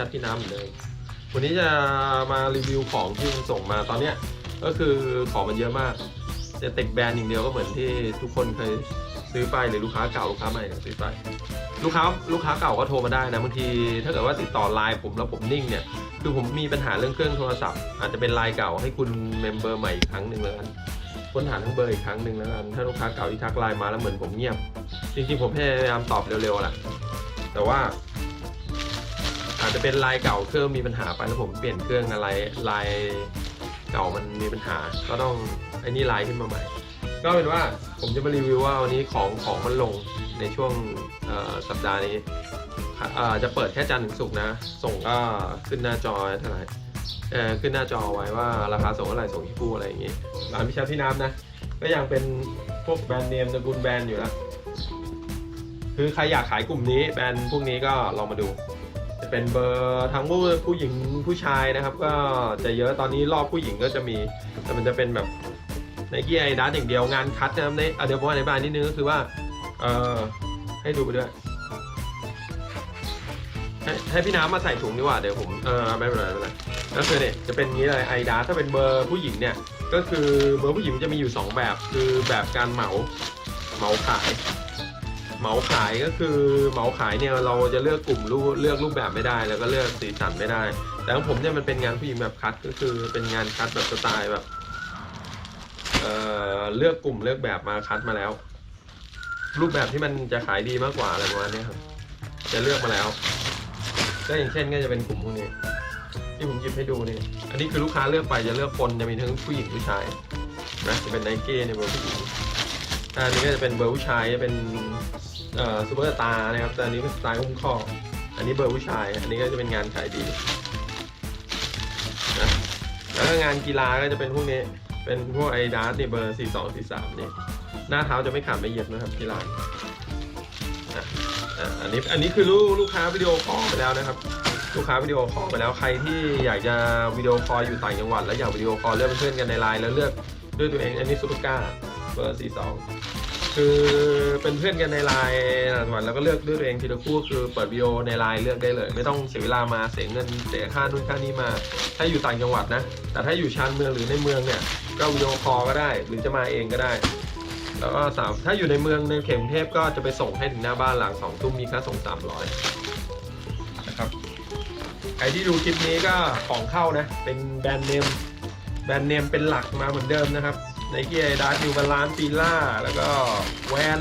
ชัดที่น้ำเหมือนเดิมวันนี้จะมารีวิวของที่ส่งมาตอนเนี้ยก็คือของมันเยอะมากจะต็กแบรนด์อย่างเดียวก็เหมือนที่ทุกคนเคยซื้อไปหรือลูกค้าเก่าลูกค้าใหม่เนี่ยซื้อไป ลูกค้าลูกค้าเก่าก็โทรมาได้นะบางทีถ้าเกิดว่าติดต่อไลน์ผมแล้วผมนิ่งเนี่ยคือผมมีปัญหาเรื่องเครื่องโทรศัพท์ อาจจะเป็นไลน์เก่าให้คุณเมมเบอร์ใหม่อีกครั้งหนึ่งแล้วกันค้นหาทั้งเบอร์อีกครั้งหนึ่งแล้วกันถ้าลูกค้าเก่าที่ทักไลน์มาแล้วเหมือนผมเงียบ จริงๆผมพยายามตอบเร็วๆแหละแต่ว่า จจะเป็นลน์เก่าเครื่องมีปัญหาไปแล้วผมเปลี่ยนเครื่องอะไรลน์เก่ามันมีปัญหา ก็ต้องไอ้นี่ลน์ขึ้นมาใหม่ ก็เป็นว่าผมจะมารีวิวว่าวันนี้ของของมันลงในช่วงสัปดาห์นี้จะเปิดแค่จันทร์ถึงศุกร์นะ ส่งก็ขึ้นหน้าจอเท่าไหร่ขึ้นหน้าจอไว้ว่าราคาส่งเท่าไหร่ส่งที่ผู้อะไรอย่างงี้ร้านพิชาพี่น้ำนะ ก็ยังเป็นพวกแบรนด์เนมตระกูลแบรนด์อยู่แล้วคือใครอยากขายกลุ่มนี้แบรนด์พวกนี้ก็ลองมาดู เป็นเบอร์ทั้งผู้ผู้หญิงผู้ชายนะครับ ก็จะเยอะตอนนี้รอบผู้หญิงก็จะมี แต่มันจะเป็นแบบในกี้ไอดัสอย่างเดียวงานคัดนะครับในเดี๋ยวผมอธิบายนิดนึงก็คือว่าเออให้ดูไปด้วยให้ให้พี่น้ำมาใส่ถุงดีกว่าเดี๋ยวผมเออไม่เป็นไรไม่เป็นไรก็คือเนี่ยจะเป็นอย่างนี้เลยไอดัสถ้าเป็นเบอร์ผู้หญิงเนี่ยก็คือเบอร์ผู้หญิงจะมีอยู่ 2 แบบ คือแบบการเหมาเหมาขาย เหมาขายก็คือเหมาขายเนี่ยเราจะเลือกกลุ่มรูปเลือกรูปแบบไม่ได้ แล้วก็เลือกสีสันไม่ได้ แต่ของผมเนี่ยมันเป็นงานผู้หญิงแบบคัดก็คือเป็นงานคัดแบบสไตล์แบบเอ่อเลือกกลุ่มเลือกแบบมาคัดมาแล้ว รูปแบบที่มันจะขายดีมากกว่าอะไรประมาณนี้ครับจะเลือกมาแล้วก็อย่างเช่นก็จะเป็นกลุ่มพวกนี้ ที่ผมหยิบให้ดูนี่อันนี้คือลูกค้าเลือกไปจะเลือกคนจะมีทั้งผู้หญิงผู้ชายนะจะเป็นไนกี้ในเบอร์ผู้หญิง อันนี้ก็จะเป็นเบอร์ผู้ชายจะเป็นซูเปอร์สตาร์นะครับ แต่อันนี้เป็นสไตล์คุ้มข้อ อันนี้เบอร์ผู้ชาย อันนี้ก็จะเป็นงานขายดีนะแล้วก็งานกีฬาก็จะเป็นพวกนี้ เป็นพวกไอดาร์นี่เบอร์ 42 43นี่ หน้าเท้าจะไม่ขาดไม่เย็บนะครับกีฬานะอันนี้อันนี้คือลูกลูกค้าวิดีโอคอลไปแล้วนะครับ ลูกค้าวิดีโอคอลไปแล้วใครที่อยากจะวิดีโอคอลอยู่ต่างจังหวัด แล้วอยากวิดีโอคอลเลือกเป็นเพื่อนกันในไลน์แล้วเลือกด้วยตัวเองอันนี้ซูเปอร์ก้า เบอร์42คือเป็นเพื่อนกันในไลน์ต่างจังหวัดแล้วก็เลือกด้วยตัวเองทีละคู่คือเปิดวิดีโอในไลน์เลือกได้เลย ไม่ต้องเสียเวลามาเสียเงินเสียค่านู่นค่านี้มา ถ้าอยู่ต่างจังหวัดนะ แต่ถ้าอยู่ชานเมืองหรือในเมืองเนี่ยก็วิดีโอคอลก็ได้ หรือจะมาเองก็ได้ แล้วก็สามถ้าอยู่ในเมืองในเขตกรุงเทพก็จะไปส่งให้ถึงหน้าบ้านหลังสองทุ่มมีค่าส่ง300นะครับใครที่ดูคลิปนี้ก็ของเข้านะเป็นแบรนด์เนม รนด์เนมเป็นหลักมาเหมือนเดิมนะครับในเกียร์ดาร์นิวบาลานปีล่าแล้วก็แวน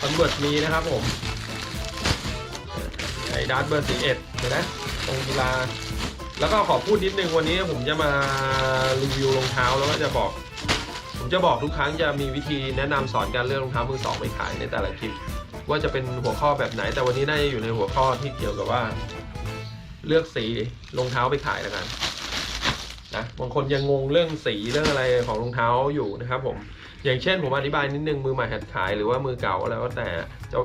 คอนเวิร์ตมีนะครับผมไอดาร์เบอร์สีเอ็ดเห็นไหมตรงกีฬาแล้วก็ขอพูดนิดนึงวันนี้ผมจะมารีวิวรองเท้าแล้วก็จะบอก ผมจะบอกทุกครั้งจะมีวิธีแนะนำสอนการเลือกรองเท้ามือสองไปขายในแต่ละคลิปว่าจะเป็นหัวข้อแบบไหน แต่วันนี้น่าจะอยู่ในหัวข้อที่เกี่ยวกับว่า เลือกสีรองเท้าไปขายแล้วกัน นะบางคนยังงงเรื่องสีเรื่องอะไรของรองเท้าอยู่นะครับผมอย่างเช่นผมอธิบายนิดนึงมือใหม่หัดขายหรือว่ามือเก่าแล้วก็แต่จะ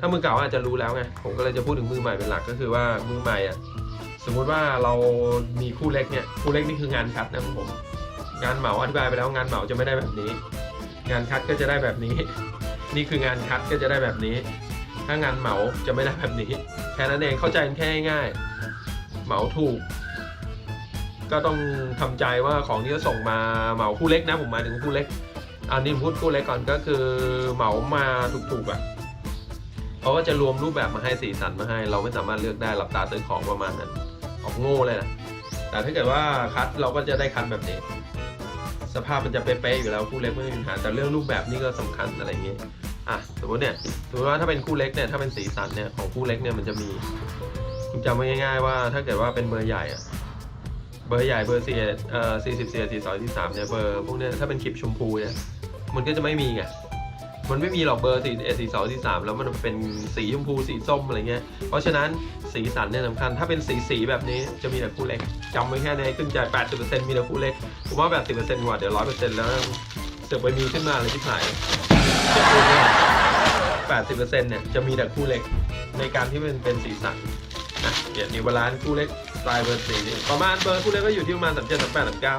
ถ้ามือเก่าอาจจะรู้แล้วไงผมก็เลยจะพูดถึงมือใหม่เป็นหลักก็คือว่ามือใหม่อะสมมุติว่าเรามีคู่เล็กเนี่ยคู่เล็กนี่คืองานคัดนะครับผมงานเหมาอธิบายไปแล้วงานเหมาจะไม่ได้แบบนี้ งานคัดก็จะได้แบบนี้ นี่คืองานคัดก็จะได้แบบนี้ ถ้างานเหมาจะไม่ได้แบบนี้แค่นั้นเองเข้าใจแค่ง่ายๆเหมาถูก ก็ต้องทำใจว่าของที่จะส่งมาเหมาคู่เล็กนะผมหมายถึงคู่เล็กอันนี้พูดคู่เล็กก่อนก็คือเหมามาถูกๆอะเขาก็จะรวมรูปแบบมาให้สีสันมาให้ เราไม่สามารถเลือกได้หลับตาซื้อของประมาณนั้นออกโง่เลยนะแต่ถ้าเกิดว่าคัดเราก็จะได้คัดแบบนี้ สภาพมันจะเป๊ะๆอยู่แล้วคู่เล็กไม่มีปัญหาแต่เรื่องรูปแบบนี่ก็สำคัญอะไรอย่างเงี้ยอะสมมติเนี่ยสมมติว่าถ้าเป็นคู่เล็กเนี่ยถ้าเป็นสีสันเนี่ยของคู่เล็กเนี่ยมันจะมีคุณจำไว้ง่ายๆว่าถ้าเกิดว่าเป็นเบอร์ใหญ่อะ เบอร์ใหญ่เบอร์สี่เอ่อสี่สิบสี่สี่สองสี่สามเนี่ยเบอร์พวกเนี้ยถ้าเป็นคลิปชมพูเนี่ยมันก็จะไม่มีไงมันไม่มีหรอกเบอร์สี่เอ็ดสี่สองสี่สามแล้วมันเป็นสีชมพูสีส้มอะไรเงี้ยเพราะฉะนั้นสีสันเนี่ยสำคัญถ้าเป็นสีสีแบบนี้จะมีแต่คู่เล็กจำไว้แค่ในขึ้นใจแปดสิบเปอร์เซ็นต์มีแต่คู่เล็กผมว่าแบบสิบเปอร์เซ็นต์กว่าเดี๋ยวร้อยเปอร์เซ็นต์แล้วเสือกไปมีขึ้นมาเลยที่ถ่ายแปดสิบเปอร์เซ็นต์เนี่ยจะมีแต่คู่เล็กในการที่มันเป็นสีสัน นะเดี๋ยวนิวบาลานซ์คู่เล็กสไตล์เบอร์สี่นี่ประมาณเบอร์คู่เล็กก็อยู่ที่ประมาณสามเจ็ดสามแปดสามเก้า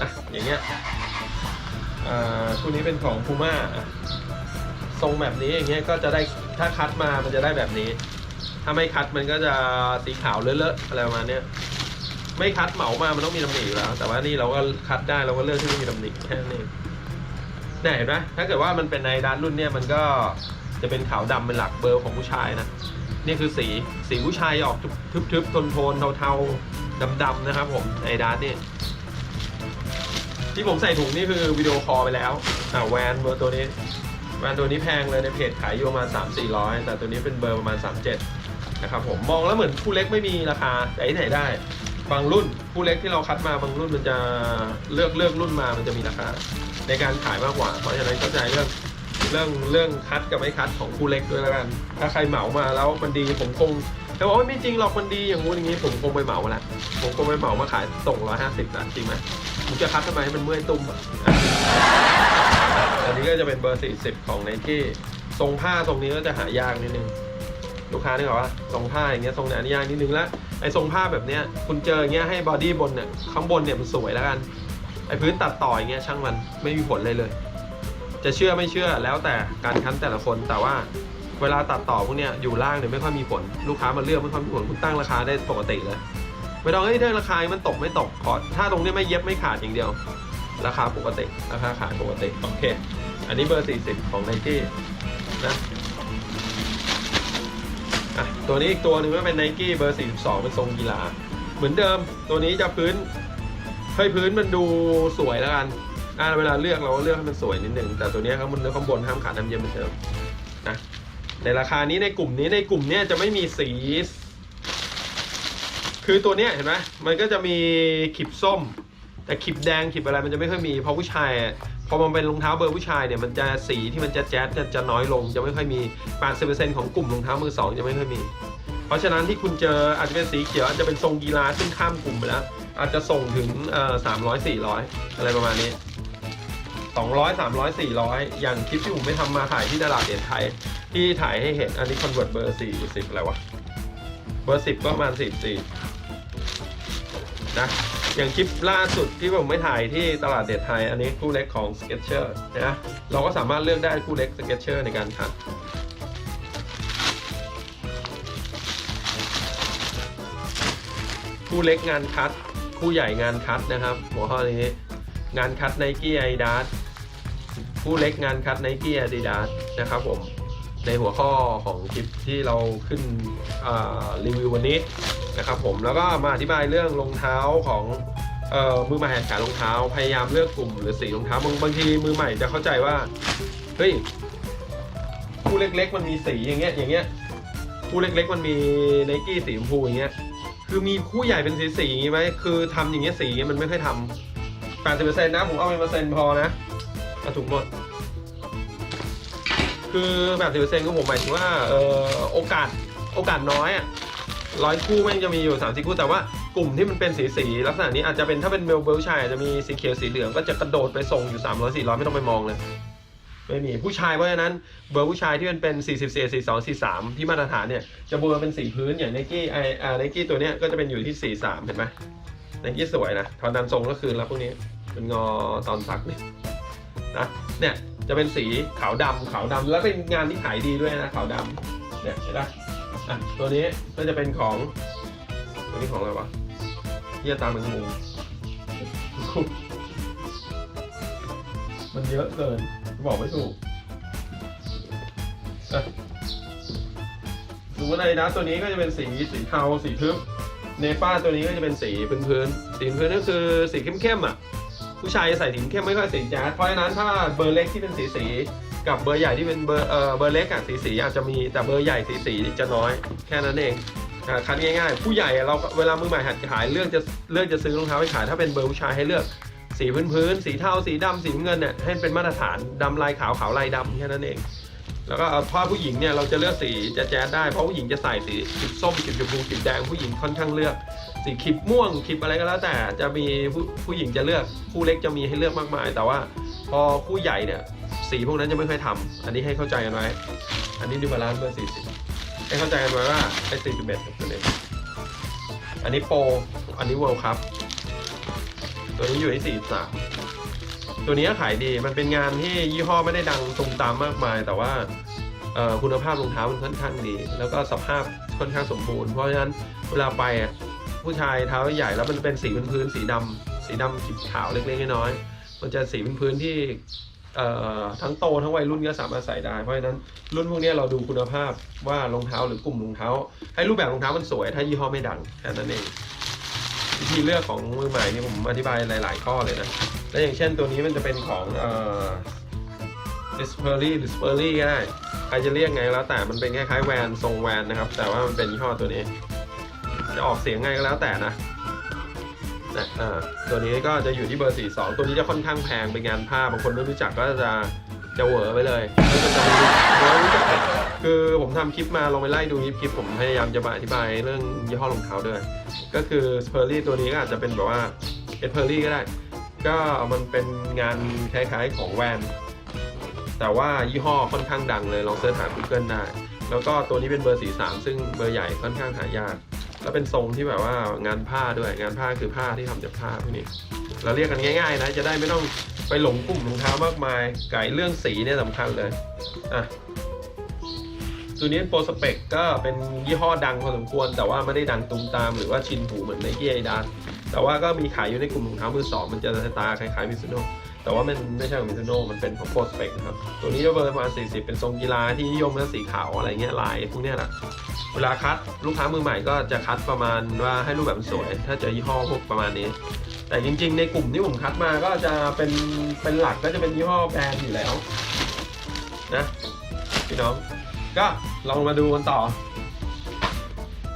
อะอย่างเงี้ยอ่าคู่นี้เป็นของพูม่าทรงแบบนี้อย่างเงี้ยก็จะได้ถ้าคัดมามันจะได้แบบนี้ ถ้าไม่คัดมันก็จะสีขาวเลอะๆอะไรประมาณเนี้ยไม่คัดเหมามามันต้องมีตำหนิอยู่แล้ว แต่ว่านี่เราก็คัดได้เราก็เลือกที่ไม่มีตำหนิแค่นั้เองเนี่ยเห็นไหมถ้าเกิดว่ามันเป็นในด้านรุ่นเนี่ยมันก็จะเป็นขาวดำเป็นหลักเบอร์ของผู้ชายนะ นี่คือสีสีผู้ชายออกทึบๆโทนๆเทาๆดำๆนะครับผมไอดาร์นี่ที่ผมใส่ถุงนี่คือวิดีโอคอลไปแล้วอ่าแวนเบอร์ตัวนี้แวนตัวนี้แพงเลยในเพจขายอยู่ประมาณ 3 4 0 0 แต่ตัวนี้เป็นเบอร์ประมาณ 37 นะครับผมมองแล้วเหมือนคู่เล็กไม่มีราคาแต่ที่ไหนได้ บางรุ่นคู่เล็กที่เราคัดมาบางรุ่นมันจะเลือกเลือกรุ่นมามันจะมีราคาในการขายมากกว่า เพราะฉะนั้นเข้าใจเรื่อง เรื่องเรื่องคัดกับไม่คัดของคู่เล็กด้วยแล้วกัน ถ้าใครเหมามาแล้วมันดีผมคงแต่ว่าไม่จริงหรอกมันดีอย่างงู้นอย่างนี้ผมคงไปเหมาแล้วผมคงไปเหมามาขายส่ง150นะจริงไหมผมจะคัดทำไมให้มันเมื่อยตุ้มอะอันนี้ก็จะเป็นเบอร์40ของไนกี้ทรงผ้าทรงนี้ก็จะหายากนิดนึงลูกค้านึกออกว่าทรงผ้าอย่างเงี้ยทรงไหนอันนี้ยากนิดนึงแล้วไอ้ทรงผ้าแบบเนี้ยคุณเจออย่างเงี้ยให้บอดี้บนเนี่ยข้างบนเนี่ยมันสวยแล้วกันไอ้พื้นตัดต่ออย่างเงี้ยช่างมันไม่มีผลเลยเลย จะเชื่อไม่เชื่อแล้วแต่การคั้นแต่ละคนแต่ว่าเวลาตัดต่อพวกเนี้ยอยู่ล่างเนี่ยไม่ค่อยมีผลลูกค้ามาเลือกไม่ค่อยมีผลคุณตั้งราคาได้ปกติเลยไม่ต้องเฮ้ยได้ราคามันตกไม่ตกขอถ้าตรงเนี้ยไม่เย็บไม่ขาดอย่างเดียว ราคาปกติราคาขายปกติโอเค อันนี้เบอร์ 40 ของไนกี้นะอะตัวนี้อีกตัวหนึ่งก็เป็นไนกี้เบอร์ 42 เป็นทรงกีฬาเหมือนเดิมตัวนี้จะพื้นให้พื้นมันดูสวยแล้วกัน อ่าเวลาเลือกเราก็เลือกให้มันสวยนิดนึง แต่ตัวนี้ยข้างบนเลือกข้างบนห้ามขาดน้ำเย็นเหมือนเดิมนะ ในราคานี้ในกลุ่มนี้ในกลุ่มเนี้ยจะไม่มีสี คือตัวเนี้ยเห็นไหมมันก็จะมีขีบส้ม แต่ขีบแดงขีบอะไรมันจะไม่ค่อยมี เพราะผู้ชาย พอมันเป็นรองเท้าเบอร์ผู้ชายเนี่ยมันจะสีที่มันจะแจ๊ดจะจะน้อยลง จะไม่ค่อยมี80%ของกลุ่มรองเท้ามือสองจะไม่ค่อยมี เพราะฉะนั้นที่คุณเจออาจจะเป็นสีเขียวอาจจะเป็นทรงกีฬาซึ่งข้ามกลุ่มไปแล้วอาจจะส่งถึงสามร้อยสี่ร้อยอะไรประมาณนี้ สองร้อยสามร้อยสี่ร้อยอย่างคลิปที่ผมไปทำมาถ่ายที่ตลาดเหรียญไทย ที่ถ่ายให้เห็นอันนี้คอนเวิร์ตเบอร์สี่สิบอะไรวะ เบอร์สิบก็ประมาณสี่สี่นะ อย่างคลิปล่าสุดที่ผมไม่ถ่ายที่ตลาดเด็ดไทย อันนี้คู่เล็กของ Sketcher นะ เราก็สามารถเลือกได้คู่เล็ก Sketcher ในการคัดคู่เล็กงานคัด คู่ใหญ่งานคัดนะครับ หัวข้อนี้ งานคัด Nike Adidas คู่เล็กงานคัด Nike Adidas นะครับผมในหัวข้อของคลิปที่เราขึ้นรีวิววันนี้นะครับผมแล้วก็มาอธิบายเรื่องรองเท้าของออมือใหม่หัดขายรองเท้า พยายามเลือกกลุ่มหรือสีรองเท้าบางบางทีมือใหม่จะเข้าใจว่าเฮ้ยคู่เล็กๆ มันมีสีอย่างเงี้ยอย่างเงี้ยคู่เล็กๆ มันมีไนกี้สีชมพูอย่างเงี้ยคือมีคู่ใหญ่เป็นสีสีอย่างงี้ไหมคือทำอย่างเงี้ยสีมันไม่ค่อยทำ แปดสิบเปอร์เซ็นต์นะ ผมเอาเป็นเปอร์เซ็นต์พอนะอาถูกหมด คือแบบสิบเปอร์เซ็นต์ของผมหมายถึงว่าเออโอกาสโอกาสน้อยอะร้อยคู่แม่งจะมีอยู่3ามสี่คู่แต่ว่ากลุ่มที่มันเป็นสีสีลักษณะนี้อาจจะเป็นถ้าเป็นเบลเบลชายอาจจะมีสีเขียวสีเหลืองก็จะกระโดดไปส่งอยู่3 0 0 400ไม่ต้องไปมองเลยไม่มีผู้ชายเพราะฉะนั้นเบอร์ผู้ชายที่มันเป็น 44 42 43 ที่มาตรฐานเนี่ย จะเบอร์เป็นสีพื้นอย่างไนกี้ไออ่าไนกี้ตัวเนี้ยก็จะเป็นอยู่ที่ 43 เห็นไหม ไนกี้สวยนะทอนดันทรงก็คือแล้วพวกนี้เป็นงอตอนซักเนี่ยนะเนี่ยจะเป็นสีขาวดำขาวดำแล้วเป็นงานที่ขายดีด้วยนะขาวดำเนี่ยเห็นไหมอะตัวนี้ก็จะเป็นของตัวนี้ของอะไรวะเยี่ยตามเป็นงูมันเยอะเกินบอกไม่ถูกดูว่าในนะตัวนี้ก็จะเป็นสีสีเทาสีทึบ เนป้าตัวนี้ก็จะเป็นสีพื้นพื้นๆสีพื้นก็คือสีเข้มๆอะ ผู้ชายจะใส่สีเข้มไม่ค่อยสีแจ๊ดเพราะฉะนั้นถ้าเบอร์เล็กที่เป็นสีสีๆกับเบอร์ใหญ่ที่เป็นเบอร์เอ่อเบอร์เล็กอะสีสีๆอาจจะมีแต่เบอร์ใหญ่สีสีๆจะน้อยแค่นั้นเองคัดง่ายๆ ผู้ใหญ่เราเวลามือใหม่หัดขายเลือกจะเลือกจะซื้อรองเท้าไปขายถ้าเป็นเบอร์ผู้ชายให้เลือกสีพื้นพื้นๆสีเทาสีดำสีเงินเนี่ยให้เป็นมาตรฐานดำลายขาวขาวลายดำแค่นั้นเอง แล้วก็ผ้าผู้หญิงเนี่ยเราจะเลือกสีแจ๊ดได้เพราะผู้หญิงจะใส่สีสีส้มสีชมพูสีแดงผู้หญิงค่อนข้างเลือก สีคลิปม่วงคลิปอะไรก็แล้วแต่จะมีผู้ผู้หญิงจะเลือกคู่เล็กจะมีให้เลือกมากมาย แต่ว่าพอคู่ใหญ่เนี่ยสีพวกนั้นจะไม่ค่อยทำอันนี้ให้เข้าใจกันไว้ อันนี้ดูบาลานซ์เบอร์สี่สิบให้เข้าใจกันไว้ว่าไอ้สี่สิบเอ็ดกับตัวนี้อันนี้โปรอันนี้เวิลด์ครับตัวนี้อยู่ที่สี่สาม ตัวนี้ขายดีมันเป็นงานที่ยี่ห้อไม่ได้ดังตรงตามมากมาย แต่ว่าคุณภาพรองเท้ามันค่อนข้างดี แล้วก็สภาพค่อนข้างสมบูรณ์เพราะฉะนั้นเวลาไปผู้ชายเท้าใหญ่แล้วมันเป็นสีพื้นสีดำสีดำขีดขาวเล็กๆน้อยๆมันจะสีพื้นที่เอ่ทั้งโตทั้งวัยรุ่นก็สามารถใส่ได้ เพราะฉะนั้นรุ่นพวกนี้เราดูคุณภาพว่ารองเท้าหรือกลุ่มรองเท้า ให้รูปแบบรองเท้ามันสวย ถ้ายี่ห้อไม่ดังแค่นั้นเอง วิธีเลือกของมือใหม่นี่ผมอธิบายหลาย ๆ ข้อเลยนะและอย่างเช่นตัวนี้มันจะเป็นของเอ่อ d i s p e r l y d i s p e r l y ก็ได้ ใครจะเรียกไงแล้วแต่มันเป็นคล้ายๆแวนทรงแวนนะครับ แต่ว่ามันเป็นยี่ห้อตัวนี้ จะออกเสียงไงก็แล้วแต่นะนะตัวนี้ก็จะอยู่ที่เบอร์ 42 ตัวนี้จะค่อนข้างแพงเป็นงานผ้าบางคนไม่รู้จักก็จะจะเหวอไปเลยไม่รู้จักไม่รู้จัก คือผมทำคลิปมาลองไปไล่ดูคลิปผมพยายามจะมาอธิบายเรื่องยี่ห้อรองเท้าด้วย ก็คือเพอร์ลี่ตัวนี้ก็อาจจะเป็นแบบว่าเป็นเพอร์ลี่ก็ได้ ก็มันเป็นงานคล้ายๆของแวน แต่ว่ายี่ห้อค่อนข้างดังเลยลองเสิร์ชหา Google ได้ แล้วก็ตัวนี้เป็นเบอร์ 43 ซึ่งเบอร์ใหญ่ค่อนข้างหายากแล้วเป็นทรงที่แบบว่างานผ้าด้วยงานผ้าคือผ้าที่ทำจากผ้าพวกนี้เราเรียกกันง่าย ๆ นะ จะได้ไม่ต้องไปหลงกลุ่มรองเท้ามากมายไก่เรื่องสีเนี่ยสำคัญเลยอะ ตัวนี้โปรสเปกก็เป็นยี่ห้อดังพอสมควร แต่ว่าไม่ได้ดังตุ้มตามหรือว่าชินหูเหมือนไนกี้ไอดานแต่ว่าก็มีขายอยู่ในกลุ่มรองเท้ามือสองมันจะสไตล์คล้ายๆมิซูโน่แต่ว่ามันไม่ใช่ของมิซูโน่มันเป็นของโปรสเปกนะครับ ตัวนี้จะเบอร์ประมาณ 40 เป็นทรงกีฬาที่นิยมและสีขาวอะไรเงี้ยลายพวกเนี้ยแหละเวลาคัดลูกค้ามือใหม่ก็จะคัดประมาณว่าให้รูปแบบสวย ถ้าเจอยี่ห้อพวกประมาณนี้ แต่จริง ๆ ในกลุ่มที่ผมคัดมาก็จะเป็นเป็นหลักก็จะเป็นยี่ห้อแบรนด์อยู่แล้วนะพี่น้อง ก็ลองมาดูกันต่อ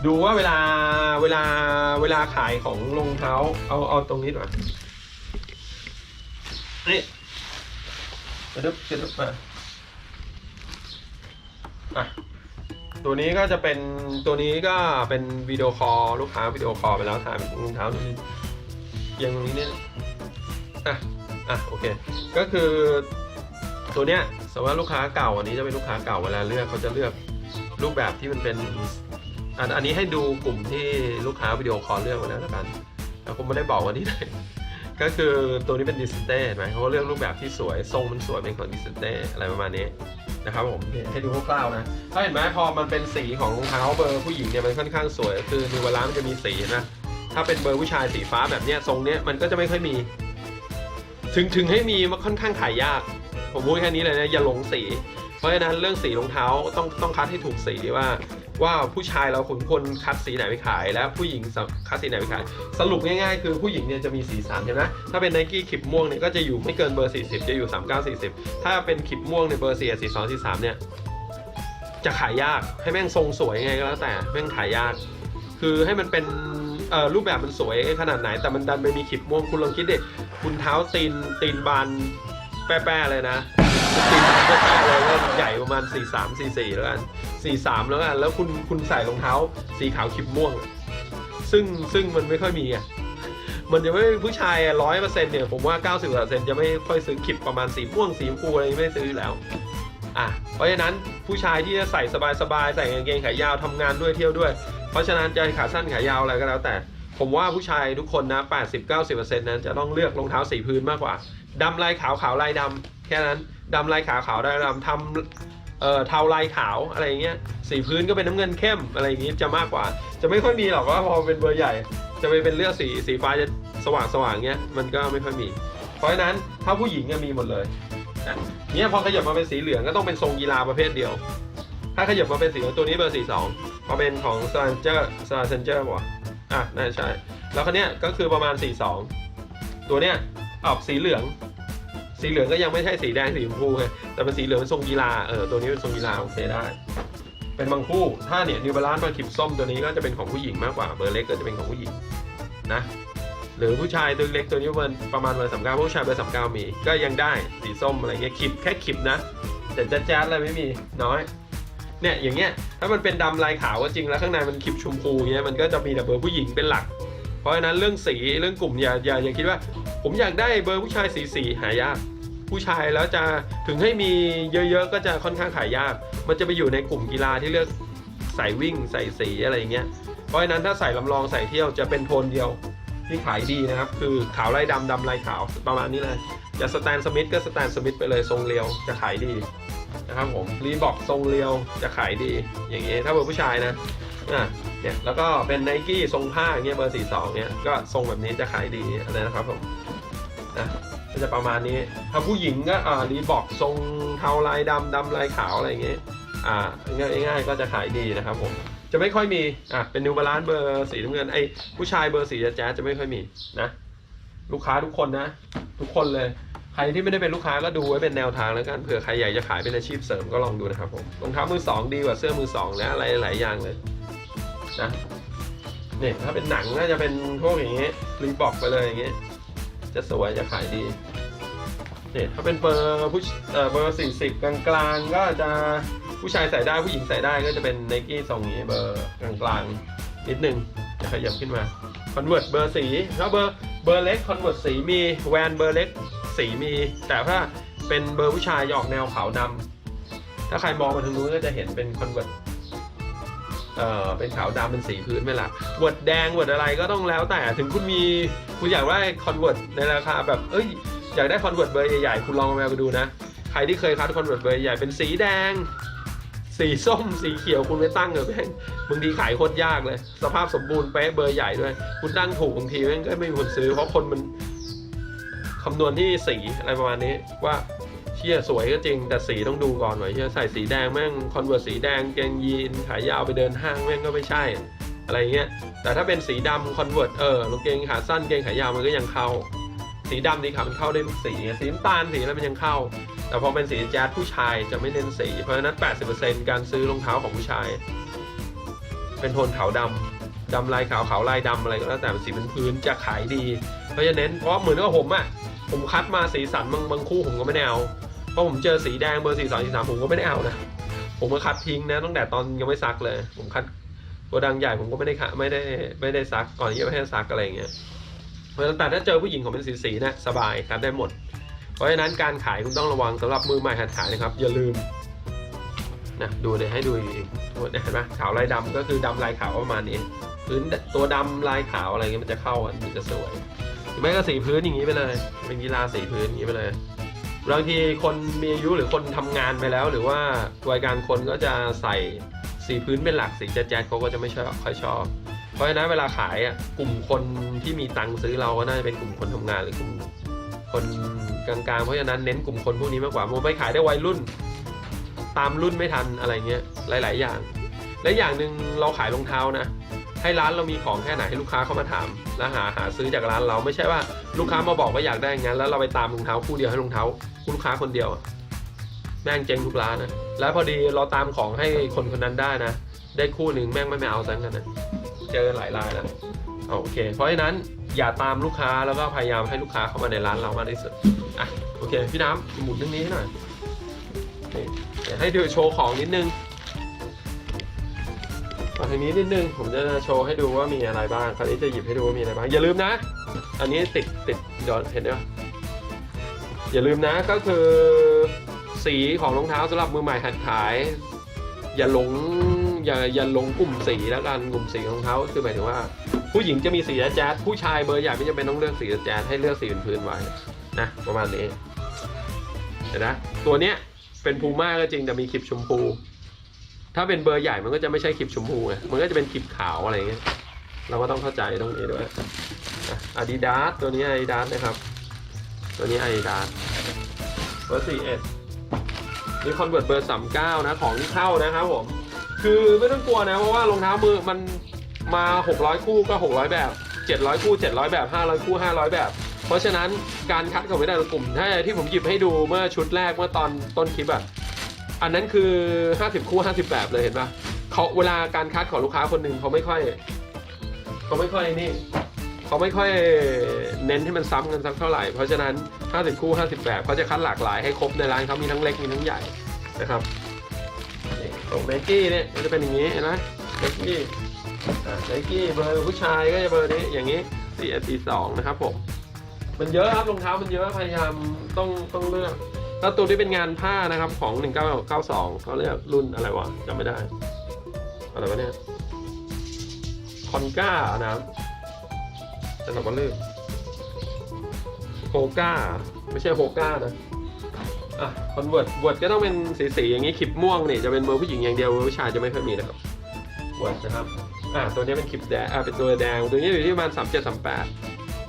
ดูว่าเวลาเวลาเวลาขายของรองเท้า เอาเอาตรงนี้ดีกว่านี่กระดึบกระดึบมาอะตัวนี้ก็จะเป็นตัวนี้ก็เป็นวิดีโอคอลลูกค้าวิดีโอคอลไปแล้วถ่ายรองเท้าตรงนี้เยังตรงนี้เนี่ยอะอะโอเค ก็คือตัวเนี้ย สมมติว่าลูกค้าเก่าอันนี้จะเป็นลูกค้าเก่าเวลาเลือกเขาจะเลือกรูปแบบที่มันเป็นอันอันนี้ให้ดูกลุ่มที่ลูกค้าวิดีโอคอลเลือกไว้แล้วกันแต่ผมไม่ได้บอกว่าที่ไหนก็คือตัวนี้เป็นดิสเต้เห็นไหมเขาก็เลือกรูปแบบที่สวยทรงมันสวยเป็นของดิสเต้อะไรประมาณนี้นะครับผมให้ดูคร่าวๆนะถ้าเห็นไหมพอมันเป็นสีของรองเท้าเบอร์ผู้หญิงเนี่ยมันค่อนข้างสวย คือนิวบาลานมันจะมีสีนะถ้าเป็นเบอร์ผู้ชายสีฟ้าแบบเนี้ยทรงเนี้ยมันก็จะไม่ค่อยมี ถึงถึงให้มีมันค่อนข้างขายยาก ผมพูดแค่นี้เลยนะอย่าหลงสี เพราะฉะนั้นเรื่องสีรองเท้าต้องต้องคัดให้ถูกสีว่า ว่าผู้ชายเราขุนคนคัดสีไหนไปขาย และผู้หญิงคัดสีไหนไปขาย สรุปง่ายๆ คือผู้หญิงเนี่ยจะมีสีสันใช่ไหมถ้าเป็นไนกี้ขิบม่วงเนี่ยก็จะอยู่ไม่เกินเบอร์ 40 จะอยู่ 39 40 ถ้าเป็นขิบม่วงในเบอร์4 42 43เนี่ยจะขายยากให้แม่งทรงสวยยังไงก็แล้วแต่แม่งขายยาก คือให้มันเป็นรูปแบบมันสวยขนาดไหนแต่มันดันไปมีขิบม่วงคุณลองคิดดิคุณเท้าตีนตีนบาน แป้ๆเลยนะตีนบานแป้ๆเลยก็ใหญ่ประมาณ43 44แล้วกัน43แล้วกันแล้วคุณคุณใส่รองเท้า สีขาวขิบม่วง ซึ่งซึ่งมันไม่ค่อยมีอะมันจะไม่ผู้ชายร้อยเปอร์เซ็นต์เนี่ยผมว่า90เปอร์เซ็นต์จะไม่ค่อยซื้อขิบประมาณสีม่วงสีชมพูอะไรไม่ซื้อแล้วอะเพราะฉะนั้นผู้ชายที่จะใส่สบายๆใส่กางเกงขายาวทำงานด้วยเที่ยวด้วย เพราะฉะนั้นจะขาสั้นขายาวอะไรก็แล้วแต่ผมว่าผู้ชายทุกคนนะ 80-90%นั้นจะต้องเลือกรองเท้าสีพื้นมากกว่า ดำลายขาวขาวลายดำแค่นั้นดำลายขาวขาวลายดำทำเอ่อเทาลายขาวอะไรเงี้ยสีพื้นก็เป็นน้ำเงินเข้มอะไรอย่างงี้จะมากกว่า จะไม่ค่อยมีหรอกว่าพอเป็นเบอร์ใหญ่ จะไปเป็นเลือกสีสีฟ้าจะสว่างสว่างเงี้ยมันก็ไม่ค่อยมี เพราะฉะนั้นถ้าผู้หญิงก็มีหมดเลยนะเนี่ยพอขยับมาเป็นสีเหลืองก็ต้องเป็นทรงกีฬาประเภทเดียว ถ้าขยับมาเป็นสีเหลืองตัวนี้เบอร์42พอเป็นของ s t r a n g e r s t r a n g e r ป่ะอะน่าใช่แล้วคันเนี้ยก็คือประมาณ 42 ตัวเนี้ย ออกสีเหลือง สีเหลืองก็ยังไม่ใช่สีแดงสีชมพูไงแต่เป็นสีเหลืองเป็นทรงกีฬาเออตัวนี้เป็นทรงกีฬาโอเคได้ เป็นบางคู่ถ้าเนี่ยนิวบาลานซ์มาขิบส้มตัวนี้ก็จะเป็นของผู้หญิงมากกว่าเบอร์เล็กก็จะเป็นของผู้หญิงนะหรือผู้ชายตัวเล็กตัวนี้มันประมาณเบอร์สามเก้าผู้ชายเบอร์สามเก้ามีก็ยังได้สีส้มอะไรเงี้ยขิบแค่ขิบนะแต่จ๊ดๆอะไรไม่มีน้อยเนี่ยอย่างเงี้ยถ้ามันเป็นดำลายขาวก็จริงแล้วข้างในมันขิบชมพูเงี้ยมันก็จะมีแต่เบอร์ผู้หญิงเป็นหลัก เพราะฉะนั้นเรื่องสีเรื่องกลุ่มอย่าอย่าอย่าคิดว่า ผมอยากได้เบอร์ผู้ชายสีสีหายากผู้ชายแล้วจะถึงให้มีเยอะๆ ก็จะค่อนข้างขายยาก มันจะไปอยู่ในกลุ่มกีฬาที่เลือกใส่วิ่งใส่สีอะไรอย่างเงี้ย เพราะฉะนั้นถ้าใส่ลำลองใส่เที่ยวจะเป็นโทนเดียวที่ขายดีนะครับ คือขาวลายดำดำลายขาวประมาณนี้เลยจะสแตนสมิธก็สแตนสมิธไปเลยทรงเรียวจะขายดีนะครับผมรีบอกทรงเรียวจะขายดีอย่างนี้ยถ้าเบอร์ผู้ชายนะอะ เนี่ยแล้วก็เป็นไนกี้ทรงผ้าเงี้ยเบอร์42เนี่ยก็ทรงแบบนี้จะขายดีอะไรนะครับผมนะก็จะประมาณนี้ ถ้าผู้หญิงก็อ่ารีบอกทรงเทาลายดำดำลายขาวอะไรอย่างเงี้ยอ่าง่ายๆก็จะขายดีนะครับผมจะไม่ค่อยมีอะเป็นนิวบาลานเบอร์สีน้ำเงินไอ้ผู้ชายเบอร์สีแจ๊จะไม่ค่อยมีนะลูกค้าทุกคนนะ ทุกคนเลย ใครที่ไม่ได้เป็นลูกค้าก็ดูไว้เป็นแนวทางแล้วกันเผื่อใครอยากจะขายเป็นอาชีพเสริมก็ลองดูนะครับผมรองเท้ามือสองดีกว่าเสื้อมือสองและอะไรหลายอย่างเลย นะเนี่ยถ้าเป็นหนังก็จะเป็นพวกอย่างเงี้ยรีบอกไปเลยอย่างเงี้ยจะสวยจะขายดีเนี่ยถ้าเป็นเบอร์ผู้เอ่อเบอร์สี่สิบกลางๆ ก็จะผู้ชายใส่ได้ผู้หญิงใส่ได้ก็จะเป็นไนกี้ทรงนี้เบอร์กลางๆ นิดนึงจะขยับขึ้นมาคอนเวิร์ตเบอร์สีถ้าเบอร์เบอร์เล็กคอนเวิร์ตสีมีแวนเบอร์เล็กสีมี แต่ถ้าเป็นเบอร์ผู้ชายออกแนวขาวดำถ้าใครมองมาทางนู้นก็จะเห็นเป็นคอนเวิร์ต เอ่อเป็นขาวดำเป็นสีพื้นไหมล่ะเวิร์ดแดงเวิร์ดอะไรก็ต้องแล้วแต่ถึงคุณมีคุณอยากได้คอนเวิร์ตในราคาแบบเอ้ยอยากได้คอนเวิร์ตเบอร์ใหญ่ๆคุณลองเอาไปดูนะ ใครที่เคยคัดคอนเวิร์ตเบอร์ใหญ่เป็นสีแดง สีส้มสีเขียวคุณไปตั้งเถอแม่งบางทีขายโคตรยากเลย สภาพสมบูรณ์เป๊ะเบอร์ใหญ่ด้วย คุณตั้งถูกบางทีแม่งก็ไม่มีคนซื้อเพราะคนมันคำนวณที่สีอะไรประมาณนี้ว่า ชี่ยสวยก็จริงแต่สีต้องดูก่อนหน่อยเชี่ยใส่สีแดงแม่งคอนเวิร์ตสีแดงเกงยีนขายาวไปเดินห้างแม่งก็ไม่ใช่ อะไรเงี้ยแต่ถ้าเป็นสีดำคอนเวิร์ตเออรองเกงขาสั้นเกงขายาวมันก็ยังเข้า สีดำสีขาวมันเข้าได้ทุกสีสีน้ำตาลสีอะไรมันยังเข้า แต่พอเป็นสีแจ๊สผู้ชายจะไม่เน้นสีเพราะฉะนั้น 80%การซื้อรองเท้าของผู้ชาย เป็นโทนขาวดำดำลายขาวขาวลายดำอะไรก็แล้วแต่สีพื้นจะขายดีเพราะจะเน้นเพราะเหมือนกับผมอะ่ะผมคัดมาสีสันบางบางคู่ผมก็ไม่ได้เอา พราะผมเจอสีแดงเบอร์สี่สองสี่สามผมก็ไม่ได้เอานะ ผมก็คัดทิ้งนะตั้งแต่ตอนยังไม่ซักเลย ผมคัดโกดังใหญ่ผมก็ไม่ได้คัดไม่ได้ไม่ได้ซักก่อนที่จะไม่ให้ซักอะไรเงี้ยเพราะฉะนั้นแต่ถ้าเจอผู้หญิงของเป็นสีสีนะสบายครับได้หมด เพราะฉะนั้นการขายคุณต้องระวังสำหรับมือใหม่หัดขายนะครับ อย่าลืมนะดูเลยให้ดูอีกทษนะเห็นไหมขาวลายดำก็คือดำลายขาวประมาณนี้พื้นตัวดำลายขาวอะไรเงี้ยมันจะเข้ากันมันจะสวยหรือไม่ก็สีพื้นอย่างนี้ไปเลยเป็นกีฬาสีพื้นอย่างนี้ไปเลย บางทีคนมีอายุหรือคนทำงานไปแล้ว หรือว่าวัยกลารคนก็จะใส่สีพื้นเป็นหลักสีแจ๊ดๆเขาก็จะไม่ชอบค่อยชอบ เพราะฉะนั้นเวลาขายอะกลุ่มคนที่มีตังค์ซื้อเราก็น่าจะเป็นกลุ่มคนทำงานหรือกลุ่มคนกลางๆ เพราะฉะนั้นเน้นกลุ่มคนพวกนี้มากกว่ามันไปขายได้วัยรุ่น ตามรุ่นไม่ทันอะไรเงี้ยหลาย ๆ อย่าง และอย่างหนึ่งเราขายรองเท้านะให้ร้านเรามีของแค่ไหนให้ลูกค้าเข้ามาถาม แล้วหาหาซื้อจากร้านเราไม่ใช่ว่าลูกค้ามาบอกว่าอยากได้งั้น แล้วเราไปตามรองเท้าคู่เดียวให้รองเท้า ลูกค้าคนเดียวแม่งเจ๊งทุกร้านนะแล้วพอดีเราตามของให้คนคนนั้นได้นะ ได้คู่หนึ่งแม่งไม่ม่เอาซังกันนะเจอหลายรายแล้วโอเค เพราะฉะนั้นอย่าตามลูกค้าแล้วก็พยายามให้ลูกค้าเข้ามาในร้านเรามากที่สุดอะโอเค พี่น้ำหมุนเรื่องนี้ให้หน่อยเดี๋ยวให้ดูโชว์ของนิดนึงมาทางนี้นิดนึง ผมจะโชว์ให้ดูว่ามีอะไรบ้าง คราวนี้จะหยิบให้ดูว่ามีอะไรบ้าง อย่าลืมนะ อันนี้ติดติดเดี๋ยวเห็นไหม อย่าลืมนะก็คือสีของรองเท้าสำหรับมือใหม่หัดขาย อย่าหลงอย่าอย่าหลงกลุ่มสีแล้วกันกลุ่มสีของเขาคือหมายถึงว่า ผู้หญิงจะมีสีแจ๊ดผู้ชายเบอร์ใหญ่ไม่จำเป็นต้องเลือกสีแจ๊ดให้เลือกสีพื้นไว้นะประมาณนี้เห็นนะตัวเนี้ยเป็นพูม่าก็จริงแต่มีคลิปชมพู ถ้าเป็นเบอร์ใหญ่มันก็จะไม่ใช่คลิปชมพูไงมันก็จะเป็นคลิปขาวอะไรเงี้ยเราก็ต้องเข้าใจตรงนี้ด้วยอาดิดาสตัวนี้อาดิดาสนะครับ ตัวนี้อาดิดาส เบอร์สี่เอ็ดนี่คอนเวิร์ตเบอร์สามเก้านะของที่เข้านะครับผม คือไม่ต้องกลัวนะเพราะว่ารองเท้ามือมันมา600คู่ก็600แบบ700คู่700แบบ500คู่500แบบ เพราะฉะนั้นการคัดของไม่ได้กลุ่มถ้าที่ผมหยิบให้ดูเมื่อชุดแรกเมื่อตอนต้นคลิปอะอันนั้นคือ 50 คู่ 50 แบบเลยเห็นปะเขาเวลาการคัดของลูกค้าคนหนึ่งเขาไม่ค่อยเขาไม่ค่อยนี่ เขาไม่ค่อยเน้นให้มันซ้ำกันสักเท่าไหร่ เพราะฉะนั้น 50 คู่ 50 แบบเขาจะคัดหลากหลายให้ครบในร้านเขามีทั้งเล็กมีทั้งใหญ่นะครับของไนกี้เนี่ยจะเป็นอย่างนี้เห็นไหมไนกี้ไนกี้เบอร์ผู้ชายก็จะเบอร์นี้อย่างนี้สี่สี่สองนะครับผมมันเยอะครับรองเท้ามันเยอะพยายามต้องต้องเลือกแล้วตัวที่เป็นงานผ้านะครับของ 1992เขาเรียกรุ่นอะไรวะจำไม่ได้อะไรวะเนี่ยคอนก้านะ ครับแต่เราก็เลือกโฮก้า ไม่ใช่โฮก้านะอะคอนเวิร์ตเวิร์ดก็ต้องเป็นสีสีๆอย่างนี้คลิปม่วงนี่จะเป็นเบอร์ผู้หญิงอย่างเดียวเบอร์ผู้ชายจะไม่ค่อยมีนะครับเวิร์ดนะครับอะตัวนี้เป็นคลิปแดงอะเป็นตัวแดงตัวนี้อยู่ที่ประมาณสามเจ็ดสามแปด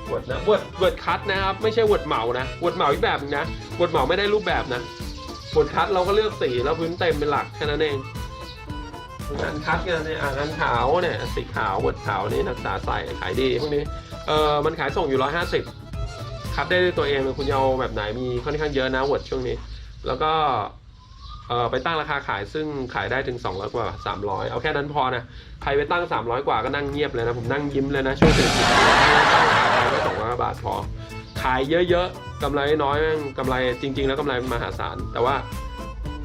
เวิร์ดนะเวิร์ดเวิร์ดคัทนะครับ ไม่ใช่เวิร์ดเหมานะเวิร์ดเหมาอีกแบบนะเวิร์ดเหมาไม่ได้รูปแบบนะเวิร์ดคัทเราก็เลือกสีแล้วพื้นเต็มเป็นหลักแค่นั้นเองงานคัดงานเนี่ยอ่างานขาวเนี่ยสีขาวบดขาวนี่นักศึกษาใส่ขายดีพวกนี้ เออมันขายส่งอยู่ร้อยห้าสิบคัดได้ด้วยตัวเองเลยคุณจะเอาแบบไหนมีค่อนข้างเยอะนะวดช่วงนี้ แล้วก็เออไปตั้งราคาขายซึ่งขายได้ถึง200กว่า 300 เอาแค่นั้นพอนะ ใครไปตั้ง 300 กว่าก็นั่งเงียบเลยนะ ผมนั่งยิ้มเลยนะช่วงเศรษฐกิจตั้งราคาขายไว้200บาทพอ ขายเยอะๆกำไรน้อยกำไรจริง ๆ แล้วกำไรมหาศาล แต่ว่า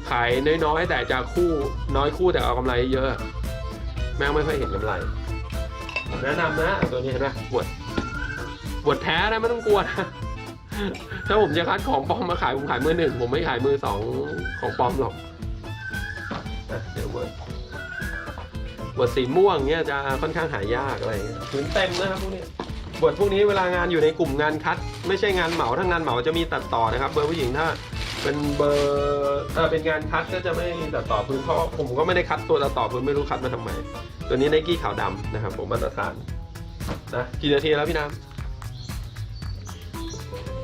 ขายน้อยๆแต่จะคู่น้อยคู่แต่เอากำไรเยอะ แม่งไม่ค่อยเห็นกำไร แนะนำนะตัวนี้เห็นไหมบวช บวชแท้นะไม่ต้องกลัวนะถ้าผมจะคัดของปลอมมาขายผมขายมือหนึ่งผมไม่ขายมือสองของปลอมหรอกนะเดี๋ยวบวชบวชสีม่วงเนี้ยจะค่อนข้างหายากอะไรเงี้ยพื้นเต็มนะครับพวกนี้บวชพวกนี้เวลางานอยู่ในกลุ่มงานคัด ไม่ใช่งานเหมาถ้างานเหมาจะมีตัดต่อนะครับ เบอร์ผู้หญิงถ้าเป็นเบอร์เออเป็นงานคัดก็จะไม่ตัดต่อพื้นเพราะผมก็ไม่ได้คัดตัวตัดต่อพื้นไม่รู้คัดมาทำไม ตัวนี้ไนกี้ขาวดำนะครับ ผมมาตรฐานนะกี่นาทีแล้วพี่น้ำ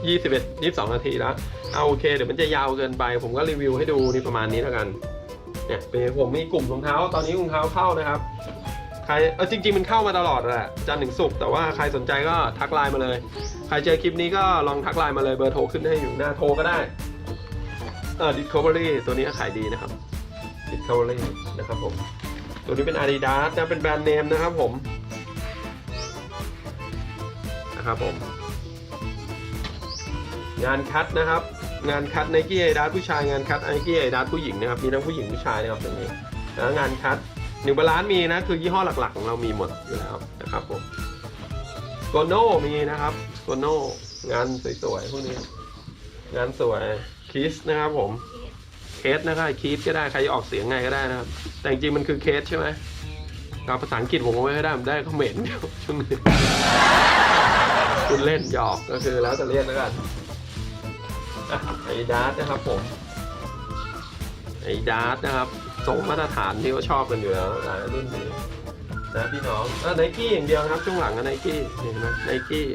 ยี่สิบเอ็ดยี่สิบสองนาทีแล้วเอาโอเค เดี๋ยวมันจะยาวเกินไป ผมก็รีวิวให้ดูนี่ประมาณนี้แล้วกัน เนี่ยเป็นผมมีกลุ่มรองเท้า ตอนนี้รองเท้าเข้านะครับ ใคร เออจริง ๆ มันเข้ามาตลอดแหละจันถึงศุกร์ แต่ว่าใครสนใจก็ทักไลน์มาเลย ใครเจอคลิปนี้ก็ลองทักไลน์มาเลย เบอร์โทรขึ้นให้อยู่หน้าโทรก็ได้ เออ Discovery ตัวนี้ขายดีนะครับ Discovery นะครับผม ตัวนี้เป็น Adidas นะ เป็นแบรนด์เนมนะครับผม นะครับผม งานคัดนะครับ งานคัด Nike Adidas ผู้ชายงานคัด Nike Adidas ผู้หญิงนะครับมีทั้งผู้หญิงผู้ชายนะครับตรงนี้แล้วงานคัดหนึ่งบาลานมีนะคือยี่ห้อหลักๆของเรามีหมดอยู่แล้วนะครับผมโกโน่มีนะครับโกโน่งานสวยๆพวกนี้ งานสวยคิสนะครับผมเคสนะครับคิสก็ได้ใครออกเสียงไงก็ได้นะครับ แต่จริงๆมันคือเคสใช่ไหมกับภาษาอังกฤษผมก็ไม่ได้ผมได้คอมเขมนต์เดียวช่วงนี้คุณเล่นหยอกก็คือแล้วแต่เรียกแล้วกัน ไอดาร์นะครับผมไอดาร์นะครับส่งมาตรฐานที่เขาชอบกันอยู่แล้วหลายรุ่นนี้นะพี่น้องไนกี้อย่างเดียวครับช่วงหลังก็ไนกี้เห็นไหมไนกี้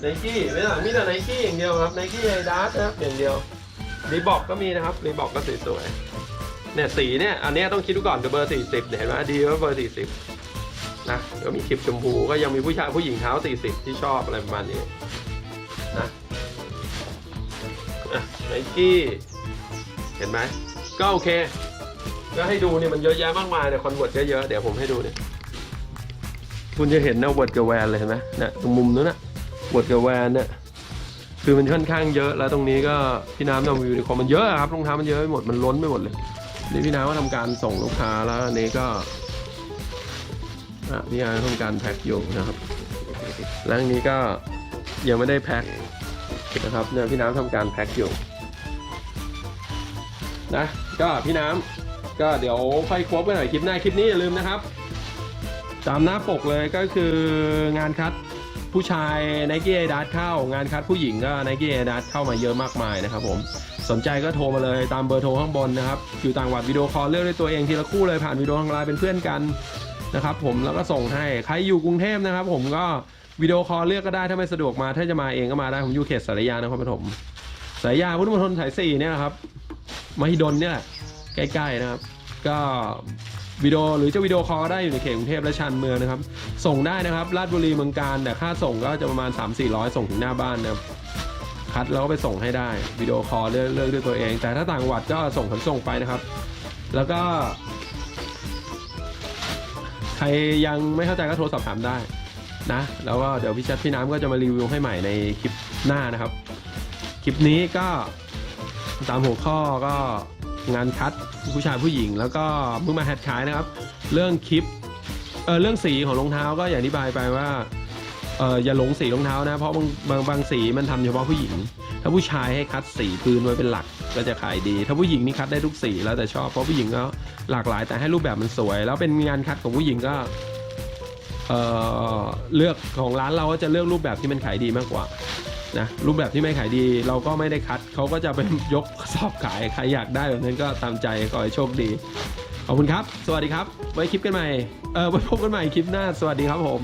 ไนกี้ไม่หลังมีแต่ไนกี้อย่างเดียวครับไนกี้ไอดาสนะครับอย่างเดียวรีบอกก็มีนะครับรีบอกก็สวยๆเนี่ยสีเนี่ยอันนี้ต้องคิดดูก่อนเบอร์สี่สิบเห็นไหมดีว่าเบอร์สี่สิบนะก็มีคลิปชมพูก็ยังมีผู้ชายผู้หญิงเท้าสี่สิบที่ชอบอะไรประมาณนี้นะ ไนกี้เห็นไหมก็โอเค ก็ให้ดูเนี่ยมันเยอะแยะมากมายเนี่ยคอนเวิร์ตเยอะๆเดี๋ยวผมให้ดูเนี่ยคุณจะเห็นนะเวิร์ดกับแวนเลยเห็นไหมเนี่ยตรงมุมนู้นนะบทกับแวนเนี่ยคือมันค่อนข้างเยอะแล้วตรงนี้ก็พี่น้ำทำวิวในคอมมันเยอะครับรองเท้ามันเยอะไปหมดมันล้นไปหมดเลยนี่พี่น้ำก็ทำการส่งลูกค้าแล้วอันนี้ก็อะพี่น้ำทำการแพ็คอยู่นะครับแล้วอันนี้ก็ยังไม่ได้แพ็ค นะครับเนี่ยพี่น้ำทำการแพ็คอยู่นะก็พี่น้ำก็เดี๋ยวค่อยครบกันหน่อยคลิปหน้าคลิปนี้อย่าลืมนะครับ ตามหน้าปกเลยก็คืองานคัดผู้ชาย n นกี้ a อ i ดเข้างานคัดผู้หญิงก็ n นกี้ a อ i ดเข้ามาเยอะมากมายนะครับผมสนใจก็โทรมาเลยตามเบอร์โทรข้างบนนะครับอยู่ต่างจังหวัดวิดีโอคอลเลือกด้วยตัวเองทีละคู่เลยผ่านวิดีโอทางไลน์เป็นเพื่อนกันนะครับผมแล้วก็ส่งให้ใครอยู่กรุงเทพนะครับ ผมก็ วิดีโอคอลเลือกก็ได้ถ้าไม่สะดวกมา ถ้าจะมาเองก็มาได้ ผมอยู่เขตสารยานครปฐมสารยาพุทธมณฑลสายสี่เนี่ยครับมหิดลเนี่ยใกล้ๆนะครับ ก็วิดีโอหรือจะวิดีโอคอลก็ได้อยู่ในเขตกรุงเทพและชานเมืองนะครับ ส่งได้นะครับลาดบุรีเมืองการแต่ค่าส่งก็จะประมาณ 3 4 0 0 ส่งถึงหน้าบ้านนะครับคัดแล้วก็ไปส่งให้ได้วิดีโอคอลเลือกเลือกด้วยตัวเอง แต่ถ้าต่างจังหวัดก็ส่งขนส่งไปนะครับ แล้วก็ ใครยังไม่เข้าใจก็โทรสอบถามได้ นะ แล้วก็เดี๋ยวพี่ชัดพี่น้ำก็จะมารีวิวให้ใหม่ในคลิปหน้านะครับ คลิปนี้ก็ตามหัวข้อก็งานคัดผู้ชายผู้หญิง แล้วก็เพิ่งมาแฮดขายนะครับ เรื่องคลิปเออเรื่องสีของรองเท้าก็อย่างที่บายไปว่าเอออย่าหลงสีรองเท้านะ เพราะบางบางบางสีมันทำเฉพาะผู้หญิง ถ้าผู้ชายให้คัดสีปืนไว้เป็นหลักก็จะขายดี ถ้าผู้หญิงนี่คัดได้ทุกสีแล้วแต่ชอบเพราะผู้หญิงก็หลากหลายแต่ให้รูปแบบมันสวย แล้วเป็นงานคัดของผู้หญิงก็ เเลือกของร้านเราก็จะเลือกรูปแบบที่มันขายดีมากกว่านะรูปแบบที่ไม่ขายดีเราก็ไม่ได้คัดเขาก็จะเป็นยกสอบขายใครอยากได้แบบนั้นก็ตามใจขอให้โชคดีขอบคุณครับ สวัสดีครับ ไว้คลิปกันใหม่เออไว้พบกันใหม่คลิปหน้า สวัสดีครับผม